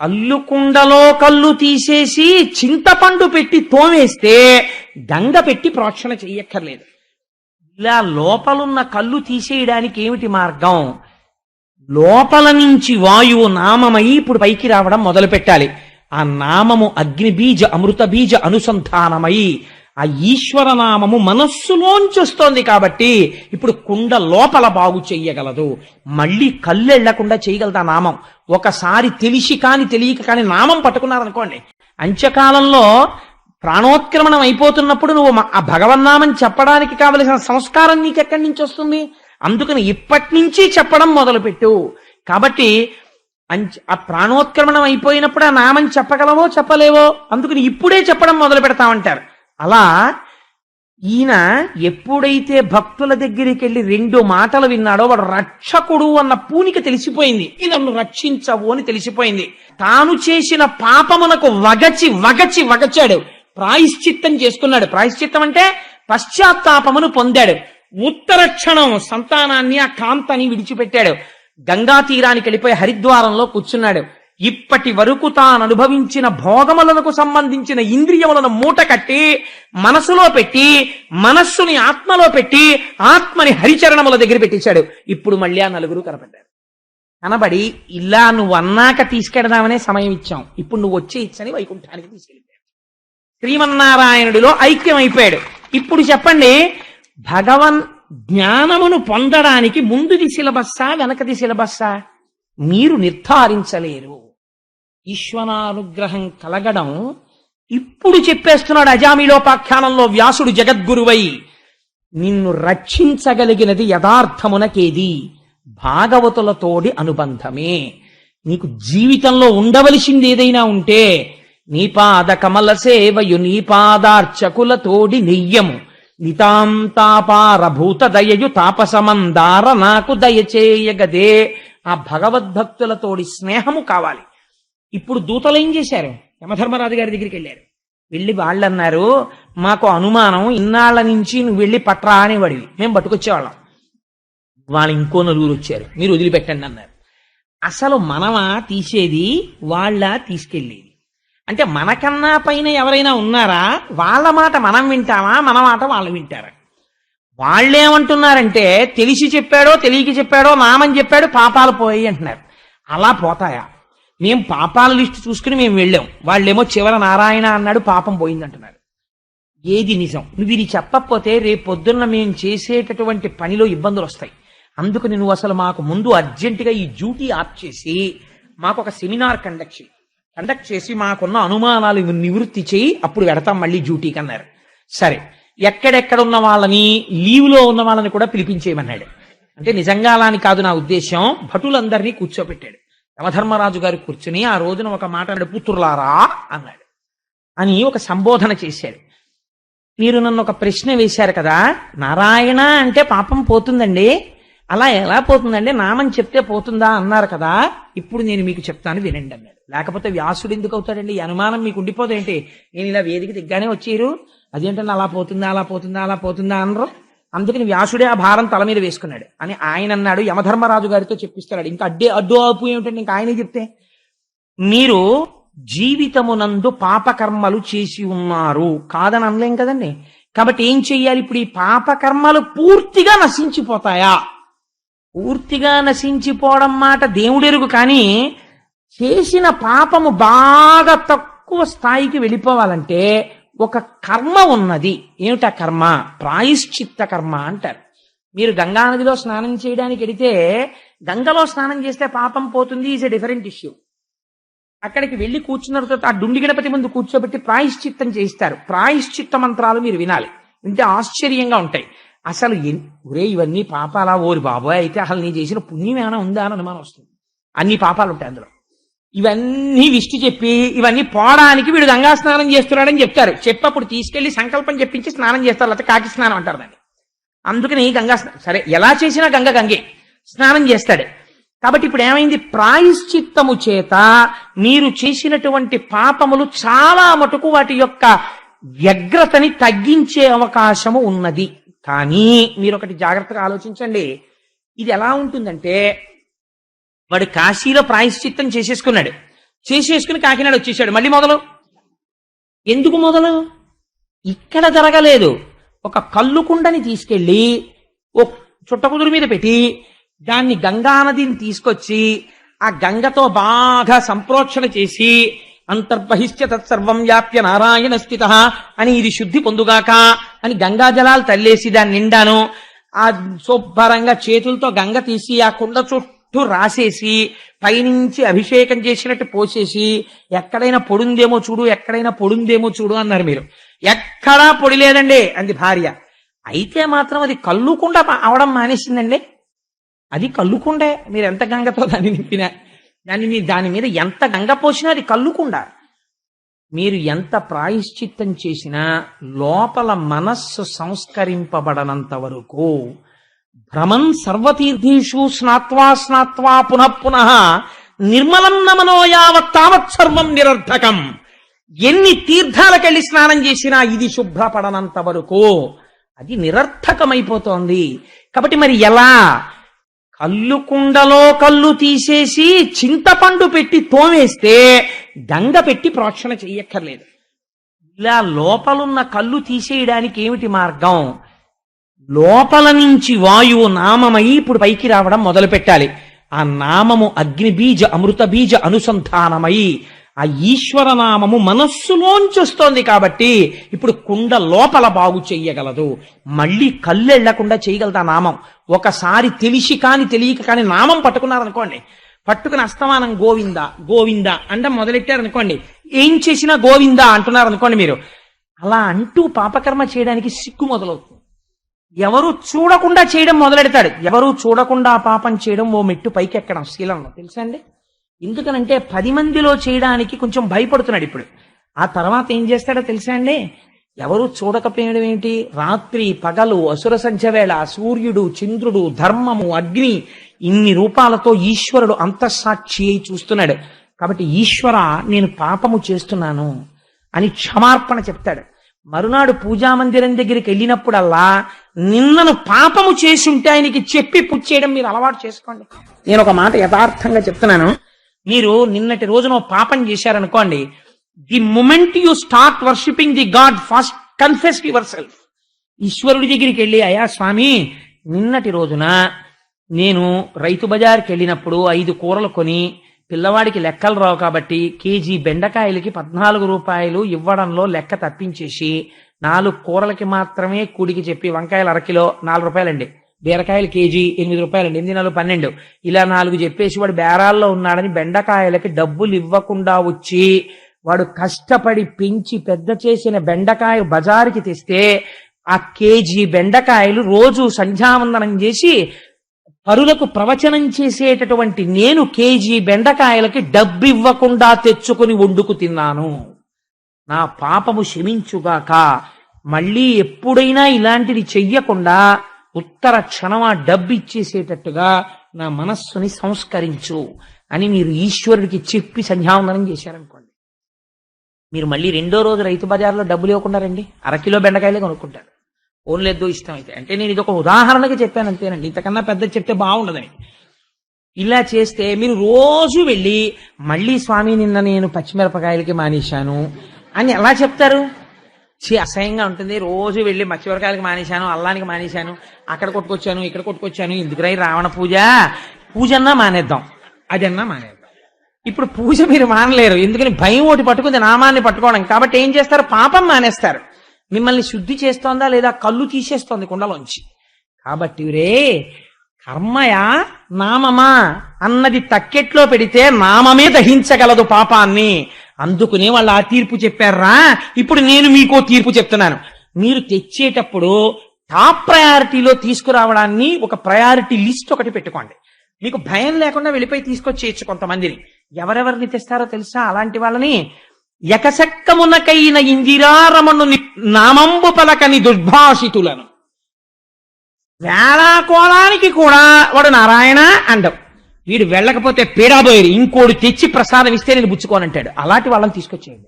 కళ్ళు కుండలో కళ్ళు తీసేసి చింతపండు పెట్టి తోమేస్తే దండ పెట్టి ప్రోక్షణ చెయ్యక్కర్లేదు. ఇలా లోపలున్న కళ్ళు తీసేయడానికి ఏమిటి మార్గం? లోపల నుంచి వాయువు నామమై ఇప్పుడు పైకి రావడం మొదలు పెట్టాలి ఆ నామము అగ్ని బీజ అమృత బీజ అనుసంధానమై ఆ ఈశ్వర నామము మనస్సులోంచి వస్తోంది కాబట్టి ఇప్పుడు కుండ లోపల బాగు చెయ్యగలదు. మళ్ళీ కళ్ళెళ్ళకుండా చేయగలదు ఆ నామం. ఒకసారి తెలిసి కాని తెలియక కాని నామం పట్టుకున్నారనుకోండి. అంత్యకాలంలో ప్రాణోత్క్రమణం అయిపోతున్నప్పుడు నువ్వు ఆ భగవన్నామని చెప్పడానికి కావలసిన సంస్కారం నీకు ఎక్కడి నుంచి వస్తుంది? అందుకని ఇప్పటి నుంచి చెప్పడం మొదలుపెట్టు. కాబట్టి అంచ- ఆ ప్రాణోత్క్రమణం అయిపోయినప్పుడు ఆ నామం చెప్పగలవో చెప్పలేవో? అందుకని ఇప్పుడే చెప్పడం మొదలు పెడతామంటారు అలా ఈయన ఎప్పుడైతే భక్తుల దగ్గరికి వెళ్ళి రెండు మాటలు విన్నాడో వాడు రక్షకుడు అన్న పూనిక తెలిసిపోయింది. నన్ను రక్షించవు అని తెలిసిపోయింది. తాను చేసిన పాపమునకు వగచి వగచి వగచాడు. ప్రాయశ్చిత్తం చేసుకున్నాడు. ప్రాయశ్చిత్తం అంటే పశ్చాత్తాపమును పొందాడు. ఉత్తర క్షణం సంతానాన్ని ఆ కాంతని విడిచిపెట్టాడు. గంగా తీరానికి వెళ్ళిపోయి హరిద్వారంలో కూర్చున్నాడు. ఇప్పటి వరకు తాను అనుభవించిన భోగములకు సంబంధించిన ఇంద్రియములను మూట కట్టి మనసులో పెట్టి మనస్సుని ఆత్మలో పెట్టి ఆత్మని హరిచరణముల దగ్గర పెట్టించాడు ఇప్పుడు మళ్ళీ ఆ నలుగురు కనపడ్డారు. కనబడి ఇలా నువ్వు అన్నాక తీసుకెడదామనే సమయం ఇచ్చాం. ఇప్పుడు నువ్వు వచ్చే ఇచ్చని వైకుంఠానికి తీసుకెళ్ళిపోయాడు. శ్రీమన్నారాయణుడిలో ఐక్యం అయిపోయాడు ఇప్పుడు చెప్పండి భగవన్ జ్ఞానమును పొందడానికి ముందుది సిలబస్సా వెనకది సిలబస్సా? మీరు నిర్ధారించలేరు. ఈశ్వరానుగ్రహం కలగడం ఇప్పుడు చెప్పేస్తున్నాడు అజామిలోపాఖ్యానంలో వ్యాసుడు జగద్గురువై నిన్ను రక్షించగలిగినది యథార్థమునకేది? భాగవతులతోడి అనుబంధమే. నీకు జీవితంలో ఉండవలసింది ఏదైనా ఉంటే నీ పాద కమల సేవయు నీ నెయ్యము. నితాంతాపారభూత దయయు తాపసమందార నాకు దయచేయగదే. ఆ భగవద్భక్తులతోడి స్నేహము కావాలి. ఇప్పుడు దూతలు ఏం చేశారు? యమధర్మరాజు గారి దగ్గరికి వెళ్ళారు. వెళ్ళి వాళ్ళు అన్నారు మాకు అనుమానం ఇన్నాళ్ళ నుంచి నువ్వు వెళ్ళి పట్రా అనేవాడివి. మేము పట్టుకొచ్చేవాళ్ళం. వాళ్ళు ఇంకో నలుగురు వచ్చారు. మీరు వదిలిపెట్టండి అన్నారు. అసలు మనమా తీసేది? వాళ్ళ తీసుకెళ్ళేది? అంటే మనకన్నా పైన ఎవరైనా ఉన్నారా? వాళ్ళ మాట మనం వింటామా? మన మాట వాళ్ళు వింటారా? వాళ్ళేమంటున్నారంటే తెలిసి చెప్పాడో తెలియక చెప్పాడో నామని చెప్పాడు పాపాలు పోయి అంటున్నారు. అలా పోతాయా? మేం పాపాల లిస్టు చూసుకుని మేము వెళ్ళాం. వాళ్ళేమో చివర నారాయణ అన్నాడు పాపం పోయిందంటున్నారు. ఏది నిజం? నువ్వు ఇది చెప్పకపోతే రేపు పొద్దున్న మేము చేసేటటువంటి పనిలో ఇబ్బందులు వస్తాయి అందుకని నువ్వు అసలు మాకు ముందు అర్జెంటుగా ఈ డ్యూటీ ఆప్ చేసి మాకు ఒక సెమినార్ కండక్ట్ చేయి. కండక్ట్ చేసి మాకున్న అనుమానాలు నివృత్తి చేయి అప్పుడు పెడతాం మళ్ళీ డ్యూటీకి అన్నారు సరే ఎక్కడెక్కడ ఉన్న వాళ్ళని లీవ్లో ఉన్న వాళ్ళని కూడా పిలిపించేయమన్నాడు. అంటే నిజంగా అలా అని కాదు నా ఉద్దేశం భటులందరినీ కూర్చోబెట్టాడు యమధర్మరాజు గారు కూర్చుని ఆ రోజున ఒక మాట అన్నాడు పుత్రులారా అన్నాడు. అని ఒక సంబోధన చేశాడు. మీరు నన్ను ఒక ప్రశ్న వేశారు కదా నారాయణ అంటే పాపం పోతుందండి. అలా ఎలా పోతుందండి? నామని చెప్తే పోతుందా? అన్నారు కదా ఇప్పుడు నేను మీకు చెప్తాను వినండి అన్నాడు. లేకపోతే వ్యాసుడు ఎందుకు అవుతాడండి? అనుమానం మీకు ఉండిపోదేంటి నేను ఇలా వేదిక దిగ్గానే వచ్చారు అదేంటంటే అలా పోతుందా? అలా పోతుందా? అలా పోతుందా? అనరు. అందుకని వ్యాసుడే ఆ భారం తల మీద వేసుకున్నాడు. అని ఆయన అన్నాడు యమధర్మరాజు గారితో చెప్పిస్తున్నాడు ఇంకా అడ్డే అడ్డు ఆపు ఏమిటండి? ఇంకా ఆయనే చెప్తే మీరు జీవితమునందు పాపకర్మలు చేసి ఉన్నారు. కాదని అనలేం కదండి? కాబట్టి ఏం చెయ్యాలి? ఇప్పుడు ఈ పాపకర్మలు పూర్తిగా నశించిపోతాయా? పూర్తిగా నశించిపోవడం మాట దేవుడెరుగు కానీ చేసిన పాపము బాగా తక్కువ స్థాయికి వెళ్ళిపోవాలంటే ఒక కర్మ ఉన్నది. ఏమిటా కర్మ? ప్రాయశ్చిత్త కర్మ అంటారు. మీరు గంగా నదిలో స్నానం చేయడానికి వెడితే గంగలో స్నానం చేస్తే పాపం పోతుంది ఈజ్ ఎ డిఫరెంట్ ఇష్యూ అక్కడికి వెళ్ళి కూర్చున్న తర్వాత ఆ డుండి గణపతి ముందు కూర్చోబెట్టి ప్రాయశ్చిత్తం చేయిస్తారు. ప్రాయశ్చిత్త మంత్రాలు మీరు వినాలి. వింటే ఆశ్చర్యంగా ఉంటాయి. అసలు ఒరే ఇవన్నీ పాపాలా? ఓరి బాబోయ్ అయితే అసలు నీ చేసిన పుణ్యం ఏమైనా ఉందా అని అనుమానం వస్తుంది. అన్ని పాపాలు ఉంటాయి అందులో. ఇవన్నీ విష్టి చెప్పి ఇవన్నీ పోవడానికి వీడు గంగా స్నానం చేస్తున్నాడని చెప్తారు. చెప్పప్పుడు తీసుకెళ్ళి సంకల్పం చెప్పించి స్నానం చేస్తారు లేకపోతే కాకి స్నానం అంటారు దాన్ని. అందుకని గంగా స్నా- సరే ఎలా చేసినా గంగ గంగే స్నానం చేస్తాడు. కాబట్టి ఇప్పుడు ఏమైంది? ప్రాయశ్చిత్తము చేత మీరు చేసినటువంటి పాపములు చాలా మటుకు వాటి యొక్క వ్యగ్రతని తగ్గించే అవకాశము ఉన్నది. కానీ మీరు ఒకటి జాగ్రత్తగా ఆలోచించండి. ఇది ఎలా ఉంటుందంటే వాడు కాశీలో ప్రాయశ్చిత్తం చేసేసుకున్నాడు. చేసేసుకుని కాకినాడ వచ్చేసాడు. మళ్ళీ మొదలు? ఎందుకు మొదలు? ఇక్కడ జరగలేదు. ఒక కళ్ళు కుండని తీసుకెళ్ళి ఓ చుట్టకుదురు మీద పెట్టి దాన్ని గంగా నదిని తీసుకొచ్చి ఆ గంగతో బాగా సంప్రోక్షణ చేసి అంతర్బహిష్య తత్సర్వం వ్యాప్య నారాయణ స్థిత అని ఇది శుద్ధి పొందుగాక అని గంగా జలాలు తల్లేసి దాన్ని నిండాను. ఆ శుభ్రంగా చేతులతో గంగ తీసి ఆ కుండ చుట్టూ రాసేసి పైనుంచి అభిషేకం చేసినట్టు పోసేసి ఎక్కడైనా పొడుందేమో చూడు ఎక్కడైనా పొడుందేమో చూడు అన్నారు మీరు. ఎక్కడా పొడి లేదండి అంది భార్య. అయితే మాత్రం అది కల్లుకుండా అవడం మానేసిందండి. అది కల్లుకుండే మీరు ఎంత గంగతో దాన్ని నింపినా దాన్ని దాని మీద ఎంత గంగ పోసినా అది కల్లుకుండా మీరు ఎంత ప్రాయశ్చిత్తం చేసినా లోపల మనస్సు సంస్కరింపబడనంత వరకు రమన్ సర్వతీర్థీషు స్నాత్వా స్నాత్వా పునః పునః నిర్మలం నమనో యావత్ తావత్ సర్వం నిరర్ధకం ఎన్ని తీర్థాలకెళ్ళి స్నానం చేసినా ఇది శుభ్రపడనంత వరకు. అది నిరర్థకమైపోతోంది. కాబట్టి మరి ఎలా? కల్లు కుండలో కల్లు తీసేసి చింతపండు పెట్టి తోమేస్తే గంగ పెట్టి ప్రోక్షణ చెయ్యక్కర్లేదు. ఇలా లోపలున్న కళ్ళు తీసేయడానికి ఏమిటి మార్గం? లోపల నుంచి వాయువు నామమై ఇప్పుడు పైకి రావడం మొదలు పెట్టాలి ఆ నామము అగ్ని బీజ అమృత బీజ అనుసంధానమై ఆ ఈశ్వర నామము మనస్సులోంచి వస్తోంది కాబట్టి ఇప్పుడు కుండ లోపల బాగు చెయ్యగలదు. మళ్ళీ కళ్ళెళ్ళకుండా చేయగలదు ఆ నామం. ఒకసారి తెలిసి కాని తెలియక కాని నామం పట్టుకున్నారనుకోండి. పట్టుకుని అస్తమానం గోవింద గోవింద అంటే మొదలెట్టారనుకోండి. ఏం చేసినా గోవింద అంటున్నారు అనుకోండి మీరు. అలా అంటూ పాపకర్మ చేయడానికి సిగ్గు మొదలవుతుంది. ఎవరు చూడకుండా చేయడం మొదలెడతాడు. ఎవరు చూడకుండా పాపం చేయడం ఓ మెట్టు పైకి ఎక్కడం శీలంలో తెలుసా అండి ఎందుకనంటే పది మందిలో చేయడానికి కొంచెం భయపడుతున్నాడు ఇప్పుడు. ఆ తర్వాత ఏం చేస్తాడో తెలుసా అండి? ఎవరు చూడకపోయడం ఏంటి? రాత్రి పగలు అసుర సంధ్యవేళ సూర్యుడు చంద్రుడు ధర్మము అగ్ని ఇన్ని రూపాలతో ఈశ్వరుడు అంతఃసాక్షి అయి చూస్తున్నాడు. కాబట్టి ఈశ్వర నేను పాపము చేస్తున్నాను అని క్షమార్పణ చెప్తాడు. మరునాడు పూజామందిరం దగ్గరికి వెళ్ళినప్పుడల్లా నిన్నను పాపము చేసి ఉంటే ఆయనకి చెప్పి పుచ్చేయడం మీరు అలవాటు చేసుకోండి. నేను ఒక మాట యథార్థంగా చెప్తున్నాను. మీరు నిన్నటి రోజున పాపం చేశారనుకోండి the moment you start worshipping the God first confess yourself ఈశ్వరుడి దగ్గరికి వెళ్ళి అయ్యా స్వామి నిన్నటి రోజున నేను రైతు బజార్కి వెళ్ళినప్పుడు ఐదు కూరలు కొని పిల్లవాడికి లెక్కలు రావు కాబట్టి కేజీ బెండకాయలకి పద్నాలుగు రూపాయలు ఇవ్వడంలో లెక్క తప్పించేసి నాలుగు కూరలకి మాత్రమే కూడికి చెప్పి వంకాయలు అరకిలో నాలుగు రూపాయలండి. బీరకాయలు కేజీ ఎనిమిది రూపాయలండి. ఎనిమిది నాలుగు పన్నెండు. ఇలా నాలుగు చెప్పేసి వాడు బేరాల్లో ఉన్నాడని బెండకాయలకి డబ్బులు ఇవ్వకుండా వచ్చి వాడు కష్టపడి పెంచి పెద్ద చేసిన బెండకాయ బజారుకి తెస్తే ఆ కేజీ బెండకాయలు రోజు సంధ్యావందనం చేసి పరులకు ప్రవచనం చేసేటటువంటి నేను కేజీ బెండకాయలకి డబ్బు ఇవ్వకుండా తెచ్చుకుని వండుకు తిన్నాను. నా పాపము క్షమించుగాక మళ్ళీ ఎప్పుడైనా ఇలాంటిది చెయ్యకుండా ఉత్తర క్షణం ఆ డబ్బు ఇచ్చేసేటట్టుగా నా మనస్సుని సంస్కరించు అని మీరు ఈశ్వరుడికి చెప్పి సంధ్యావందనం చేశారనుకోండి. మీరు మళ్ళీ రెండో రోజు రైతు బజార్లో డబ్బులు ఇవ్వకుండా రండి అరకిలో బెండకాయలే కొనుక్కుంటారు. ఓన్లేదో ఇష్టం అయితే. అంటే నేను ఇది ఒక ఉదాహరణగా చెప్పాను అంతేనండి. ఇంతకన్నా పెద్ద చెప్తే బాగుండదని. ఇలా చేస్తే మీరు రోజు వెళ్ళి మళ్ళీ స్వామి నిన్న నేను పచ్చిమిరపకాయలకి మానేశాను. అని ఎలా చెప్తారు? చీ అసహ్యంగా ఉంటుంది. రోజు వెళ్ళి మత్స్యవరకాయలకి మానేశాను అల్లానికి మానేశాను అక్కడ కొట్టుకొచ్చాను ఇక్కడ కొట్టుకొచ్చాను ఎందుకురై రావణ పూజ? పూజ అన్నా మానేద్దాం అదన్నా మానేద్దాం. ఇప్పుడు పూజ మీరు మానలేరు ఎందుకని భయం ఒకటి పట్టుకుంది నామాన్ని పట్టుకోవడం. కాబట్టి ఏం చేస్తారు? పాపం మానేస్తారు. మిమ్మల్ని శుద్ధి చేస్తోందా లేదా కళ్ళు తీసేస్తోంది కుండలోంచి? కాబట్టి రే కర్మయా నామమా అన్నది తక్కెట్లో పెడితే నామమే దహించగలదు పాపాన్ని. అందుకునే వాళ్ళు ఆ తీర్పు చెప్పారా? ఇప్పుడు నేను మీకో తీర్పు చెప్తున్నాను. మీరు తెచ్చేటప్పుడు టాప్ ప్రయారిటీలో తీసుకురావడాన్ని ఒక ప్రయారిటీ లిస్ట్ ఒకటి పెట్టుకోండి. మీకు భయం లేకుండా వెళ్ళిపోయి తీసుకొచ్చేయచ్చు కొంతమందిని. ఎవరెవరిని తెస్తారో తెలుసా? అలాంటి వాళ్ళని ఎకసక్కమునకైన ఇందిరారమణుని నామంబు పలకని దుర్భాషితులను. వేళాకోళానికి కూడా వాడు నారాయణ అండవు. వీడు వెళ్ళకపోతే పీడాబోయేరు ఇంకోడు తెచ్చి ప్రసాదం ఇస్తే నేను బుచ్చుకోనంటాడు అలాంటి వాళ్ళని తీసుకొచ్చేయండి.